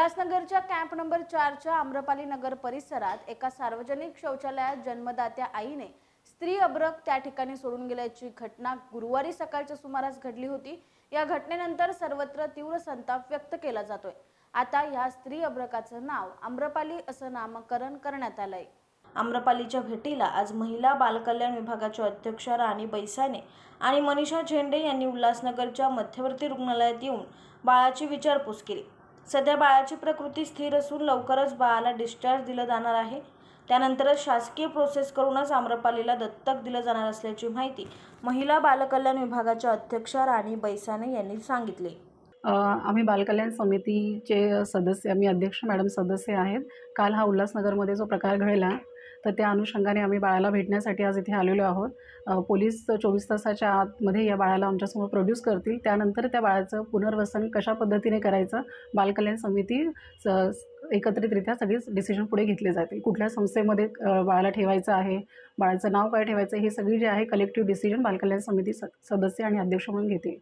उल्हासनगरच्या camp number चारच्या आम्रपाली नगर परिसरात एका सार्वजनिक शौचालयात जन्मदात्या आईने स्त्री अब्रक त्या ठिकाणी सोडून गेल्याची घटना गुरुवारी सकाळच्या सुमारास घडली होती. या घटनेनंतर सर्वत्र तीव्र संताप व्यक्त केला जातोय. आता या स्त्री अब्रकाचं नाव आम्रपाली असं नामकरण करण्यात आलंय. आम्रपालीच्या भेटीला आज महिला बालकल्याण विभागाच्या अध्यक्षा राणी बैसाने आणि मनीषा झेंडे यांनी उल्हासनगरच्या मध्यवर्ती रुग्णालयात येऊन बाळाची विचारपूस केली. सध्या बाळाची प्रकृती स्थिर असून लवकरच बाळाला डिस्चार्ज दिलं जाणार आहे. त्यानंतरच शासकीय प्रोसेस करूनच आम्रपालीला दत्तक दिलं जाणार असल्याची माहिती महिला बालकल्याण विभागाच्या अध्यक्षा राणी बैसाने यांनी सांगितले. आम्ही बालकल्याण समितीचे सदस्य आम्ही अध्यक्ष मॅडम सदस्य आहेत. काल हा उल्हासनगरमध्ये जो प्रकार घडला तर त्या अनुषंगाने आम्ही बाळाला भेटण्यासाठी आज इथे आलेलो आहोत. पोलीस चोवीस तासाच्या आतमध्ये या बाळाला आमच्यासमोर प्रोड्यूस करतील. त्यानंतर त्या बाळाचं पुनर्वसन कशा पद्धतीने करायचं बालकल्याण समिती स एकत्रितरित्या सगळीच डिसिजन पुढे घेतले जातील. कुठल्या संस्थेमध्ये बाळाला ठेवायचं आहे बाळाचं नाव काय ठेवायचं हे सगळी जे आहे कलेक्टिव्ह डिसिजन बालकल्याण समिती स सदस्य आणि अध्यक्ष म्हणून घेतील.